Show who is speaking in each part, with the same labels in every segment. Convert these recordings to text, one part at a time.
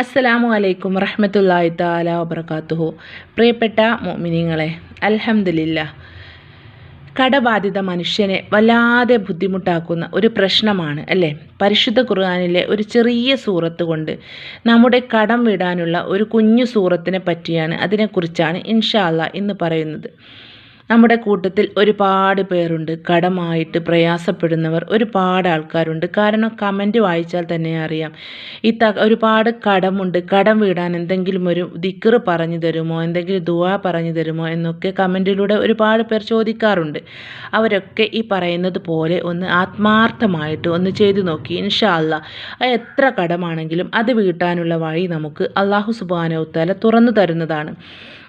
Speaker 1: അസ്സലാമു അലൈക്കും റഹ്മത്തുള്ളാഹി താല വബറകാതുഹു പ്രിയപ്പെട്ട മോമിനിങ്ങളെ അൽഹംദുലില്ല. കടബാധിത മനുഷ്യനെ വല്ലാതെ ബുദ്ധിമുട്ടാക്കുന്ന ഒരു പ്രശ്നമാണ് അല്ലേ? പരിശുദ്ധ ഖുർആാനിലെ ഒരു ചെറിയ സൂറത്ത് കൊണ്ട് നമ്മുടെ കടം വിടാനുള്ള ഒരു കുഞ്ഞു സൂറത്തിനെ പറ്റിയാണ് അതിനെക്കുറിച്ചാണ് ഇൻഷാല്ല എന്ന് പറയുന്നത്. നമ്മുടെ കൂട്ടത്തിൽ ഒരുപാട് പേരുണ്ട്. കടമായിട്ട് പ്രയാസപ്പെടുന്നവർ ഒരുപാട് ആൾക്കാരുണ്ട്. കാരണം കമന്റ് വായിച്ചാൽ തന്നെ അറിയാം. ഈ ത ഒരുപാട് കടമുണ്ട്. കടം വീടാൻ എന്തെങ്കിലും ഒരു ദിക്കറ് പറഞ്ഞു തരുമോ? എന്തെങ്കിലും ദുആ പറഞ്ഞു തരുമോ? എന്നൊക്കെ കമന്റിലൂടെ ഒരുപാട് പേർ ചോദിക്കാറുണ്ട്. അവരൊക്കെ ഈ പറയുന്നത് പോലെ ഒന്ന് ആത്മാർത്ഥമായിട്ട് ഒന്ന് ചെയ്തു നോക്കി. ഇൻഷാ അല്ല എത്ര കടമാണെങ്കിലും അത് വീട്ടാനുള്ള വഴി നമുക്ക് അള്ളാഹു സുബാനവുത്താല തുറന്നു തരുന്നതാണ്.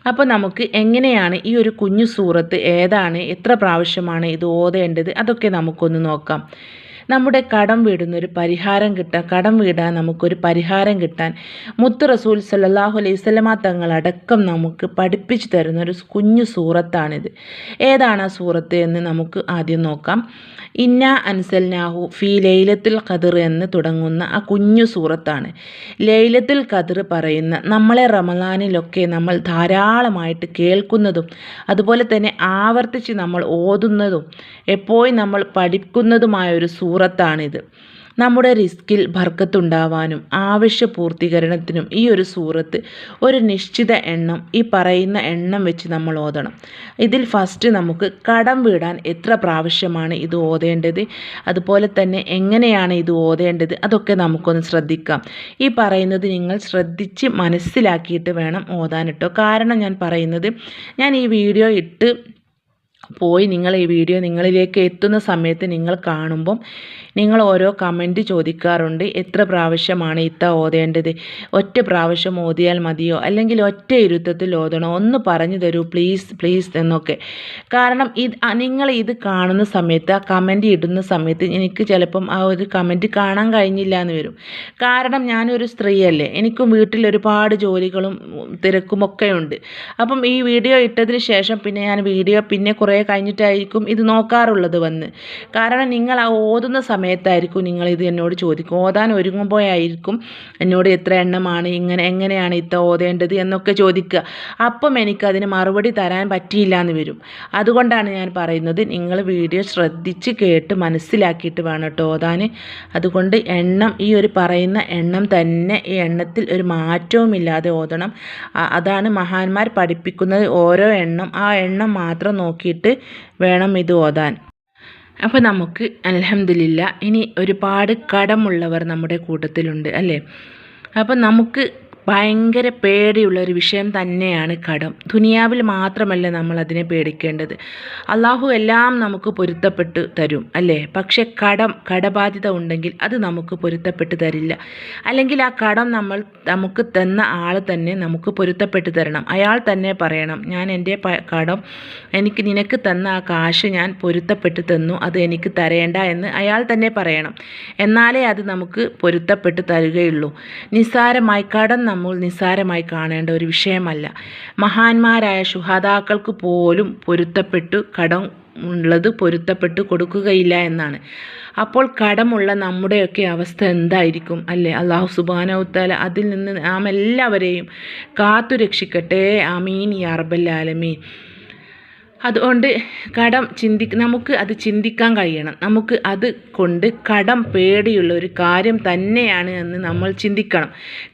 Speaker 1: അപ്പോൾ നമുക്ക് എങ്ങനെയാണ് ഈ ഒരു കുഞ്ഞു സൂറത്ത് ഏതാണ് എത്ര പ്രാവശ്യമാണ് ഇത് ഓതേണ്ടത്? അതൊക്കെ നമുക്കൊന്ന് നോക്കാം. നമ്മുടെ കടം വീടുന്നൊരു പരിഹാരം കിട്ടാൻ കടം വീടാൻ നമുക്കൊരു പരിഹാരം കിട്ടാൻ മുത്ത് റസൂൽ സല്ലല്ലാഹു അലൈഹി സ്വലമ തങ്ങളടക്കം നമുക്ക് പഠിപ്പിച്ചു തരുന്ന ഒരു കുഞ്ഞു സൂറത്താണിത്. ഏതാണ് ആ സൂറത്ത് എന്ന് നമുക്ക് ആദ്യം നോക്കാം. ഇന്ന അൻസൽനാഹു ഫി ലൈലത്തുൽ ഖദർ എന്ന് തുടങ്ങുന്ന ആ കുഞ്ഞു സൂറത്താണ്. ലൈലത്തുൽ ഖദർ പറയുന്ന നമ്മളെ റമലാനിലൊക്കെ നമ്മൾ ധാരാളമായിട്ട് കേൾക്കുന്നതും അതുപോലെ തന്നെ ആവർത്തിച്ച് നമ്മൾ ഓതുന്നതും എപ്പോഴും നമ്മൾ പഠിക്കുന്നതുമായ ഒരു സൂറത്താണിത് നമ്മുടെ റിസ്കിൽ ബർക്കത്തുണ്ടാവാനും ആവശ്യ പൂർത്തീകരണത്തിനും ഈ ഒരു സൂറത്ത് ഒരു നിശ്ചിത എണ്ണം ഈ പറയുന്ന എണ്ണം വെച്ച് നമ്മൾ ഓതണം. ഇതിൽ ഫസ്റ്റ് നമുക്ക് കടം വീടാൻ എത്ര പ്രാവശ്യമാണ് ഇത് ഓതേണ്ടത്? അതുപോലെ തന്നെ എങ്ങനെയാണ് ഇത് ഓതേണ്ടത്? അതൊക്കെ നമുക്കൊന്ന് ശ്രദ്ധിക്കാം. ഈ പറയുന്നത് നിങ്ങൾ ശ്രദ്ധിച്ച് മനസ്സിലാക്കിയിട്ട് വേണം ഓതാൻ കേട്ടോ. കാരണം ഞാൻ പറയുന്നത് ഞാൻ ഈ വീഡിയോ ഇട്ട് പോയി നിങ്ങൾ ഈ വീഡിയോ നിങ്ങളിലേക്ക് എത്തുന്ന സമയത്ത് നിങ്ങൾ കാണുമ്പം നിങ്ങൾ ഓരോ കമന്റ് ചോദിക്കാറുണ്ട്. എത്ര പ്രാവശ്യമാണ് ഇത്ത ഓതേണ്ടത്? ഒറ്റ പ്രാവശ്യം ഓതിയാൽ മതിയോ? അല്ലെങ്കിൽ ഒറ്റ ഇരുത്തത്തിൽ ഓതണോ? ഒന്ന് പറഞ്ഞു തരൂ പ്ലീസ് പ്ലീസ് എന്നൊക്കെ. കാരണം ഇത് നിങ്ങൾ ഇത് കാണുന്ന സമയത്ത് ആ കമന്റ് ഇടുന്ന സമയത്ത് എനിക്ക് ചിലപ്പം ആ ഒരു കമന്റ് കാണാൻ കഴിഞ്ഞില്ല എന്ന് വരും. കാരണം ഞാനൊരു സ്ത്രീയല്ലേ. എനിക്കും വീട്ടിൽ ഒരുപാട് ജോലികളും തിരക്കുമൊക്കെ ഉണ്ട്. അപ്പം ഈ വീഡിയോ ഇട്ടതിന് ശേഷം പിന്നെ ഞാൻ വീഡിയോ പിന്നെ കുറേ കഴിഞ്ഞിട്ടായിരിക്കും ഇത് നോക്കാറുള്ളത് വന്ന്. കാരണം നിങ്ങൾ ആ ഓതുന്ന സമയത്തായിരിക്കും നിങ്ങൾ ഇത് എന്നോട് ചോദിക്കും. ഓതാൻ ഒരുങ്ങുമ്പോഴായിരിക്കും എന്നോട് എത്ര എണ്ണമാണ് ഇങ്ങനെ എങ്ങനെയാണ് ഇത്ത ഓതേണ്ടത് എന്നൊക്കെ ചോദിക്കുക. അപ്പം എനിക്കതിന് മറുപടി തരാൻ പറ്റിയില്ല എന്ന് വരും. അതുകൊണ്ടാണ് ഞാൻ പറയുന്നത് നിങ്ങൾ വീഡിയോ ശ്രദ്ധിച്ച് കേട്ട് മനസ്സിലാക്കിയിട്ട് വേണം കേട്ടോ ഓതാൻ. അതുകൊണ്ട് എണ്ണം ഈ ഒരു പറയുന്ന എണ്ണം തന്നെ ഈ എണ്ണത്തിൽ ഒരു മാറ്റവുമില്ലാതെ ഓതണം. അതാണ് മഹാന്മാർ പഠിപ്പിക്കുന്നത് ഓരോ എണ്ണം. ആ എണ്ണം മാത്രം നോക്കിയിട്ട് വേണം ഇത് ഓതാൻ. അപ്പോൾ നമുക്ക് അലഹമില്ല ഇനി ഒരുപാട് കടമുള്ളവർ നമ്മുടെ കൂട്ടത്തിലുണ്ട് അല്ലേ? അപ്പോൾ നമുക്ക് ഭയങ്കര പേടിയുള്ള ഒരു വിഷയം തന്നെയാണ് കടം. ദുനിയാവിൽ മാത്രമല്ല നമ്മൾ അതിനെ പേടിക്കേണ്ടത്. അള്ളാഹു എല്ലാം നമുക്ക് പൊരുത്തപ്പെട്ട് തരും അല്ലേ? പക്ഷെ കടം കടബാധ്യത ഉണ്ടെങ്കിൽ അത് നമുക്ക് പൊരുത്തപ്പെട്ട് തരില്ല. അല്ലെങ്കിൽ ആ കടം നമ്മൾ നമുക്ക് തന്ന ആൾ തന്നെ നമുക്ക് പൊരുത്തപ്പെട്ട് തരണം. അയാൾ തന്നെ പറയണം ഞാൻ എന്റെ കടം എനിക്ക് നിനക്ക് തന്ന ആ കാശ് ഞാൻ പൊരുത്തപ്പെട്ട് തന്നു അത് എനിക്ക് തരേണ്ട എന്ന് അയാൾ തന്നെ പറയണം. എന്നാലേ അത് നമുക്ക് പൊരുത്തപ്പെട്ട് തരികയുള്ളൂ. നിസ്സാരമായി കടം നമ്മൾ നിസ്സാരമായി കാണേണ്ട ഒരു വിഷയമല്ല. മഹാന്മാരായ ശുഹാദാക്കൾക്ക് പോലും പൊരുത്തപ്പെട്ടു കടം ഉള്ളത് പൊരുത്തപ്പെട്ട് കൊടുക്കുകയില്ല എന്നാണ്. അപ്പോൾ കടമുള്ള നമ്മുടെയൊക്കെ അവസ്ഥ എന്തായിരിക്കും അല്ലേ? അള്ളാഹു സുബാനവുത്താല അതിൽ നിന്ന് നാം എല്ലാവരെയും കാത്തു രക്ഷിക്കട്ടെ ആമീൻ യാർബല്ലാലമീൻ അതുകൊണ്ട് കടം ചിന്തി നമുക്ക് അത് ചിന്തിക്കാൻ കഴിയണം. നമുക്ക് അത് കൊണ്ട് കടം പേടിയുള്ള ഒരു കാര്യം തന്നെയാണ് എന്ന് നമ്മൾ ചിന്തിക്കണം.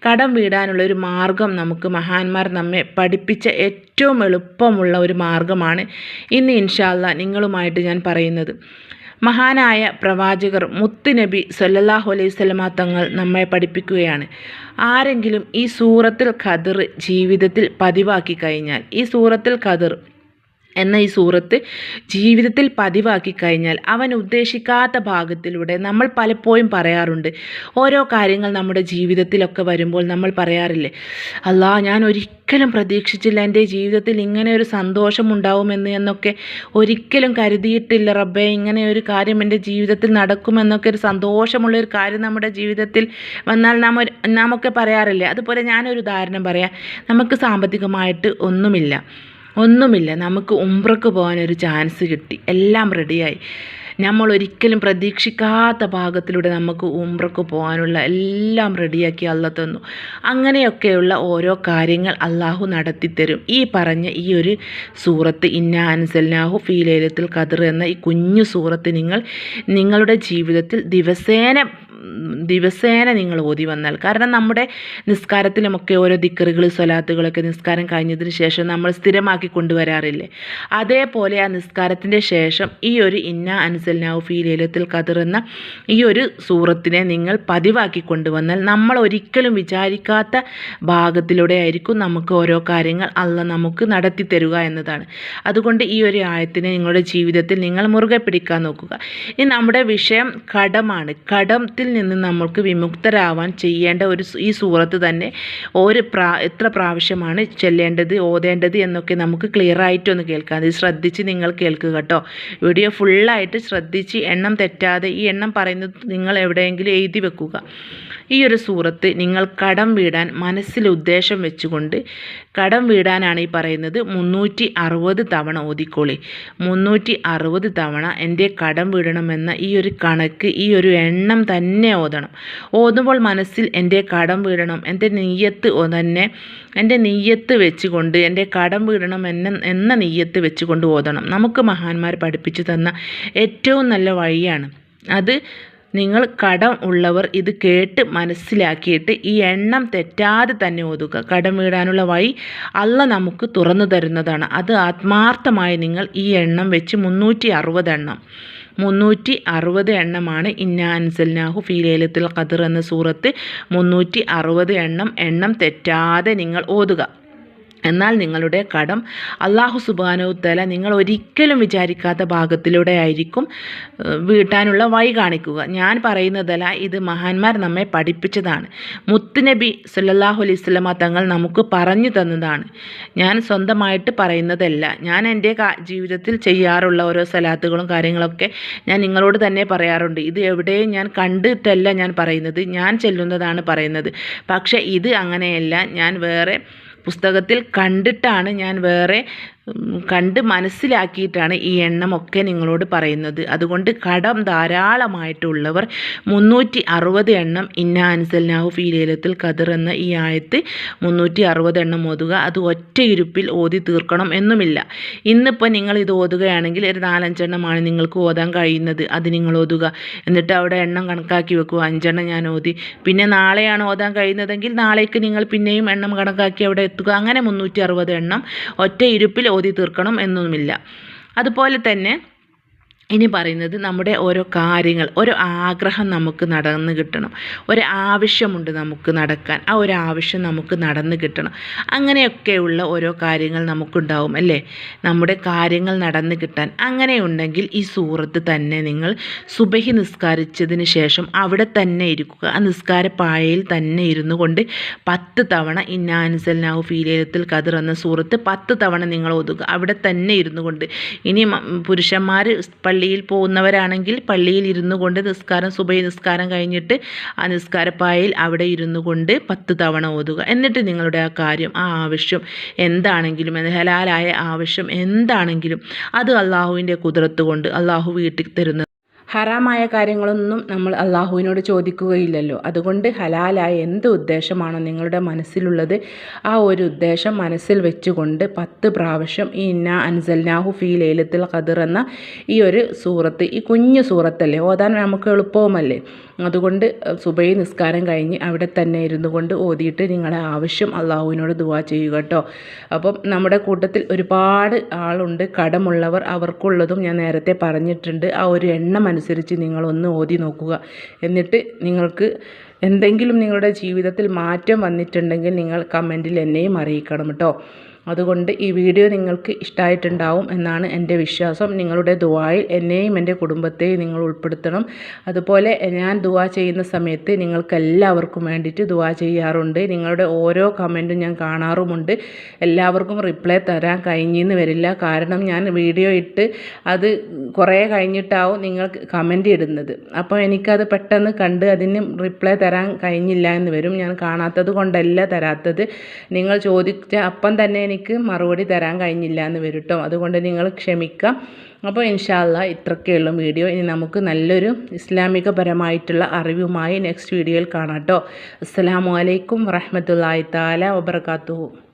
Speaker 1: കടം വീടാനുള്ള ഒരു മാർഗം നമുക്ക് മഹാന്മാർ നമ്മെ പഠിപ്പിച്ച ഏറ്റവും എളുപ്പമുള്ള ഒരു മാർഗമാണ് ഇന്ന് ഇൻഷാല്ല നിങ്ങളുമായിട്ട് ഞാൻ പറയുന്നത്. മഹാനായ പ്രവാചകർ മുത്തുനബി സല്ലല്ലാഹു അലൈഹി സ്വലമ തങ്ങൾ നമ്മെ പഠിപ്പിക്കുകയാണ്. ആരെങ്കിലും ഈ സൂറത്തിൽ ഖദർ ജീവിതത്തിൽ പതിവാക്കി കഴിഞ്ഞാൽ ഈ സൂറത്തിൽ ഖദർ എന്ന ഈ സൂറത്ത് ജീവിതത്തിൽ പതിവാക്കി കഴിഞ്ഞാൽ അവൻ ഉദ്ദേശിക്കാത്ത ഭാഗത്തിലൂടെ നമ്മൾ പലപ്പോഴും പറയാറുണ്ട്. ഓരോ കാര്യങ്ങൾ നമ്മുടെ ജീവിതത്തിലൊക്കെ വരുമ്പോൾ നമ്മൾ പറയാറില്ലേ അല്ലാ ഞാൻ ഒരിക്കലും പ്രതീക്ഷിച്ചില്ല എന്റെ ജീവിതത്തിൽ ഇങ്ങനെ ഒരു സന്തോഷമുണ്ടാവുമെന്ന് എന്നൊക്കെ ഒരിക്കലും കരുതിയിട്ടില്ല. റബ്ബെ ഇങ്ങനെ ഒരു കാര്യം എന്റെ ജീവിതത്തിൽ നടക്കുമെന്നൊക്കെ ഒരു സന്തോഷമുള്ള ഒരു കാര്യം നമ്മുടെ ജീവിതത്തിൽ വന്നാൽ നാം നാം ഒക്കെ പറയാറില്ലേ? അതുപോലെ ഞാനൊരു ഉദാഹരണം പറയാം. നമുക്ക് സാമ്പത്തികമായിട്ട് ഒന്നുമില്ല. ഒന്നുമില്ല. നമുക്ക് ഉംറക്ക് ഒരു ചാൻസ് കിട്ടി. എല്ലാം റെഡിയായി നമ്മൾ ഒരിക്കലും പ്രതീക്ഷിക്കാത്ത ഭാഗത്തിലൂടെ നമുക്ക് ഉംറക്ക് പോകാനുള്ള എല്ലാം റെഡിയാക്കി അല്ല തന്നു. അങ്ങനെയൊക്കെയുള്ള ഓരോ കാര്യങ്ങൾ അള്ളാഹു നടത്തിത്തരും ഈ പറഞ്ഞ ഈ ഒരു സൂറത്ത് ഇന്ന അൻസല്ലാഹു ഫീലേലത്തിൽ കതിർ എന്ന ഈ കുഞ്ഞു സൂറത്ത് നിങ്ങൾ നിങ്ങളുടെ ജീവിതത്തിൽ ദിവസേന ദിവസേന നിങ്ങൾ ഓതി വന്നാൽ. കാരണം നമ്മുടെ നിസ്കാരത്തിലുമൊക്കെ ഓരോ ദിക്കറുകൾ സ്വലാത്തുകളൊക്കെ നിസ്കാരം കഴിഞ്ഞതിന് ശേഷം നമ്മൾ സ്ഥിരമാക്കി കൊണ്ടുവരാറില്ലേ? അതേപോലെ ആ നിസ്കാരത്തിന്റെ ശേഷം ഈ ഒരു ഇന്ന അൻസൽനാവ് ഫീ ലേലത്തിൽ എന്ന ഈ ഒരു സൂറത്തിനെ നിങ്ങൾ പതിവാക്കി കൊണ്ടുവന്നാൽ നമ്മൾ ഒരിക്കലും വിചാരിക്കാത്ത ഭാഗത്തിലൂടെ ആയിരിക്കും നമുക്ക് ഓരോ കാര്യങ്ങൾ അല്ല നമുക്ക് നടത്തി തരുക എന്നതാണ്. അതുകൊണ്ട് ഈ ഒരു ആയത്തിനെ നിങ്ങളുടെ ജീവിതത്തിൽ നിങ്ങൾ മുറുകെ പിടിക്കാൻ നോക്കുക. ഇനി നമ്മുടെ വിഷയം കടമാണ്. കടത്തിൽ നിന്ന് നമ്മൾക്ക് വിമുക്തരാവാൻ ചെയ്യേണ്ട ഒരു ഈ സൂറത്ത് തന്നെ ഒരു പ്രാ എത്ര പ്രാവശ്യമാണ് ചെല്ലേണ്ടത് ഓതേണ്ടത് എന്നൊക്കെ നമുക്ക് ക്ലിയർ ആയിട്ടൊന്ന് കേൾക്കാം. അത് ശ്രദ്ധിച്ച് നിങ്ങൾ കേൾക്കുക കേട്ടോ. വീഡിയോ ഫുള്ളായിട്ട് ശ്രദ്ധിച്ച് എണ്ണം തെറ്റാതെ ഈ എണ്ണം പറയുന്നത് നിങ്ങൾ എവിടെയെങ്കിലും എഴുതി വെക്കുക. ഈ ഒരു സൂറത്ത് നിങ്ങൾ കടം വീടാൻ മനസ്സിൽ ഉദ്ദേശം വെച്ചുകൊണ്ട് കടം വീടാനാണ് ഈ പറയുന്നത്. മുന്നൂറ്റി അറുപത് തവണ ഓതിക്കോളി. മുന്നൂറ്റി അറുപത് തവണ എന്റെ കടം വീടണമെന്ന ഈ ഒരു കണക്ക് ഈ ഒരു എണ്ണം തന്നെ ഓതണം. ഓതുമ്പോൾ മനസ്സിൽ എന്റെ കടം വീടണം എന്റെ നെയ്യത്ത് തന്നെ എന്റെ നെയ്യത്ത് വെച്ചുകൊണ്ട് എന്റെ കടം വീടണം എന്ന എന്ന നെയ്യത്ത് വെച്ചുകൊണ്ട് ഓതണം. നമുക്ക് മഹാന്മാർ പഠിപ്പിച്ചു തന്ന ഏറ്റവും നല്ല വഴിയാണ്. അത് നിങ്ങൾ കടം ഉള്ളവർ ഇത് കേട്ട് മനസ്സിലാക്കിയിട്ട് ഈ എണ്ണം തെറ്റാതെ തന്നെ ഒതുക്കുക കടം വീടാനുള്ള വഴി അല്ല നമുക്ക് തുറന്നു തരുന്നതാണ്. അത് ആത്മാർത്ഥമായി നിങ്ങൾ ഈ എണ്ണം വെച്ച് മുന്നൂറ്റി അറുപത് എണ്ണം. മുന്നൂറ്റി അറുപത് എണ്ണമാണ് ഇന്ന അൻസൽനാഹു ഫീലേലത്തിൽ ഖദർ എന്ന സൂറത്ത് മുന്നൂറ്റി അറുപത് എണ്ണം എണ്ണം തെറ്റാതെ നിങ്ങൾ ഓതുക. എന്നാൽ നിങ്ങളുടെ കടം അള്ളാഹു സുബാനുത്തല നിങ്ങൾ ഒരിക്കലും വിചാരിക്കാത്ത ഭാഗത്തിലൂടെ ആയിരിക്കും വീട്ടാനുള്ള വഴി കാണിക്കുക. ഞാൻ പറയുന്നതല്ല ഇത് മഹാന്മാർ നമ്മെ പഠിപ്പിച്ചതാണ്. മുത്തുനബി സല്ലാഹു അലൈഹി സ്വലമ തങ്ങൾ നമുക്ക് പറഞ്ഞു തന്നതാണ്. ഞാൻ സ്വന്തമായിട്ട് പറയുന്നതല്ല ഞാൻ എന്റെ ജീവിതത്തിൽ ചെയ്യാറുള്ള ഓരോ സലാത്തുകളും കാര്യങ്ങളൊക്കെ ഞാൻ നിങ്ങളോട് തന്നെ പറയാറുണ്ട്. ഇത് എവിടെയും ഞാൻ കണ്ടിട്ടല്ല ഞാൻ പറയുന്നത് ഞാൻ ചെല്ലുന്നതാണ് പറയുന്നത്. പക്ഷേ ഇത് അങ്ങനെയല്ല ഞാൻ വേറെ പുസ്തകത്തിൽ കണ്ടിട്ടാണ് ഞാൻ വേറെ കണ്ട് മനസ്സിലാക്കിയിട്ടാണ് ഈ എണ്ണമൊക്കെ നിങ്ങളോട് പറയുന്നത്. അതുകൊണ്ട് കടം ധാരാളമായിട്ടുള്ളവർ മുന്നൂറ്റി അറുപത് എണ്ണം ഇന്ന അൻസൽനാഹു ഫീലേലത്തിൽ ഖദർ എന്ന ഈ ആയത്ത് മുന്നൂറ്റി അറുപത് എണ്ണം ഓതുക. അത് ഒറ്റ ഇരുപ്പിൽ ഓതി തീർക്കണം എന്നുമില്ല. ഇന്നിപ്പോൾ നിങ്ങൾ ഇത് ഓതുകയാണെങ്കിൽ ഒരു നാലഞ്ചെണ്ണമാണ് നിങ്ങൾക്ക് ഓതാൻ കഴിയുന്നത്. അത് നിങ്ങൾ ഓതുക. എന്നിട്ട് അവിടെ എണ്ണം കണക്കാക്കി വെക്കുക. അഞ്ചെണ്ണം ഞാൻ ഓതി. പിന്നെ നാളെയാണ് ഓതാൻ കഴിയുന്നതെങ്കിൽ നാളേക്ക് നിങ്ങൾ പിന്നെയും എണ്ണം കണക്കാക്കി അവിടെ എത്തുക. അങ്ങനെ മുന്നൂറ്റി അറുപത് എണ്ണം ഒറ്റ ഇരുപ്പിൽ ഓതി തീർക്കണം എന്നൊന്നുമില്ല അതുപോലെ തന്നെ ഇനി പറയുന്നത് നമ്മുടെ ഓരോ കാര്യങ്ങൾ ഓരോ ആഗ്രഹം നമുക്ക് നടന്നു കിട്ടണം ഒരു ആവശ്യമുണ്ട് നമുക്ക് നടക്കാൻ ആ ഒരു ആവശ്യം നമുക്ക് നടന്നു കിട്ടണം. അങ്ങനെയൊക്കെയുള്ള ഓരോ കാര്യങ്ങൾ നമുക്കുണ്ടാവും അല്ലേ? നമ്മുടെ കാര്യങ്ങൾ നടന്നു കിട്ടാൻ. അങ്ങനെയുണ്ടെങ്കിൽ ഈ സൂറത്ത് തന്നെ നിങ്ങൾ സുബഹി നിസ്കാരിച്ചതിന് ശേഷം അവിടെ തന്നെ ഇരിക്കുക. ആ നിസ്കാര പായയിൽ തന്നെ ഇരുന്നു കൊണ്ട് പത്ത് തവണ ഇന്നാൻസൽനാഹു ഫീലേലത്തിൽ കതിർ എന്ന സൂറത്ത് പത്ത് തവണ നിങ്ങൾ ഒതുക്കുക അവിടെ തന്നെ ഇരുന്നു കൊണ്ട്. ഇനി പുരുഷന്മാർ പള്ളിയിൽ പോകുന്നവരാണെങ്കിൽ പള്ളിയിൽ ഇരുന്നു കൊണ്ട് നിസ്കാരം സുബൈ നിസ്കാരം കഴിഞ്ഞിട്ട് ആ നിസ്കാരപ്പായയിൽ അവിടെ ഇരുന്നു കൊണ്ട് പത്ത് തവണ ഓതുക. എന്നിട്ട് നിങ്ങളുടെ ആ കാര്യം ആ ആവശ്യം എന്താണെങ്കിലും ഹലാലായ ആവശ്യം എന്താണെങ്കിലും അത് അള്ളാഹുവിന്റെ കുതിരത്ത് കൊണ്ട് അള്ളാഹു വീട്ടിൽ തരുന്ന ഹറാമായ കാര്യങ്ങളൊന്നും നമ്മൾ അള്ളാഹുവിനോട് ചോദിക്കുകയില്ലല്ലോ. അതുകൊണ്ട് ഹലാലായ എന്ത് ഉദ്ദേശമാണോ നിങ്ങളുടെ മനസ്സിലുള്ളത് ആ ഒരു ഉദ്ദേശം മനസ്സിൽ വെച്ചുകൊണ്ട് പത്ത് പ്രാവശ്യം ഈ ഇന്ന അൻസൽനാഹു ഫീ ലേലത്തിൽ ഖദർ എന്ന ഈ ഒരു സൂറത്ത് ഈ കുഞ്ഞു സൂറത്തല്ലേ ഓതാൻ നമുക്ക് എളുപ്പവുമല്ലേ? അതുകൊണ്ട് സുബൈ നിസ്കാരം കഴിഞ്ഞ് അവിടെ തന്നെ ഇരുന്നു കൊണ്ട് ഓതിയിട്ട് നിങ്ങളുടെ ആവശ്യം അള്ളാഹുവിനോട് ദുവാ ചെയ്യുക കേട്ടോ. അപ്പം നമ്മുടെ കൂട്ടത്തിൽ ഒരുപാട് ആളുണ്ട് കടമുള്ളവർ അവർക്കുള്ളതും ഞാൻ നേരത്തെ പറഞ്ഞിട്ടുണ്ട്. ആ ഒരു എണ്ണം അനുസരിച്ച് നിങ്ങളൊന്ന് ഓതി നോക്കുക. എന്നിട്ട് നിങ്ങൾക്ക് എന്തെങ്കിലും നിങ്ങളുടെ ജീവിതത്തിൽ മാറ്റം വന്നിട്ടുണ്ടെങ്കിൽ നിങ്ങൾ കമന്റിൽ എന്നെയും അറിയിക്കണം കേട്ടോ. അതുകൊണ്ട് ഈ വീഡിയോ നിങ്ങൾക്ക് ഇഷ്ടമായിട്ടുണ്ടാവും എന്നാണ് എന്റെ വിശ്വാസം. നിങ്ങളുടെ ദുവായിൽ എന്നെയും എന്റെ കുടുംബത്തെയും നിങ്ങൾ ഉൾപ്പെടുത്തണം. അതുപോലെ ഞാൻ ദുവാ ചെയ്യുന്ന സമയത്ത് നിങ്ങൾക്ക് എല്ലാവർക്കും വേണ്ടിയിട്ട് ദുവാ ചെയ്യാറുണ്ട്. നിങ്ങളുടെ ഓരോ കമന്റും ഞാൻ കാണാറുമുണ്ട്. എല്ലാവർക്കും റിപ്ലൈ തരാൻ കഴിഞ്ഞെന്ന് വരില്ല. കാരണം ഞാൻ വീഡിയോ ഇട്ട് അത് കുറേ കഴിഞ്ഞിട്ടാവും നിങ്ങൾ കമന്റ് ഇടുന്നത്. അപ്പോൾ എനിക്കത് പെട്ടെന്ന് കണ്ട് അതിന് റിപ്ലൈ തരാൻ കഴിഞ്ഞില്ല എന്ന് വരും. ഞാൻ കാണാത്തത് കൊണ്ടല്ല തരാത്തത്. നിങ്ങൾ ചോദിച്ച അപ്പം തന്നെ എനിക്ക് എനിക്ക് മറുപടി തരാൻ കഴിഞ്ഞില്ല എന്ന് വരും കേട്ടോ അതുകൊണ്ട് നിങ്ങൾ ക്ഷമിക്കാം. അപ്പോൾ ഇൻഷാല്ല ഇത്രയൊക്കെയുള്ള വീഡിയോ. ഇനി നമുക്ക് നല്ലൊരു ഇസ്ലാമികപരമായിട്ടുള്ള അറിവുമായി നെക്സ്റ്റ് വീഡിയോയിൽ കാണാം കേട്ടോ അസ്സാം വലൈക്കും വറഹമത്തല്ലാ താല വബർക്കാത്തു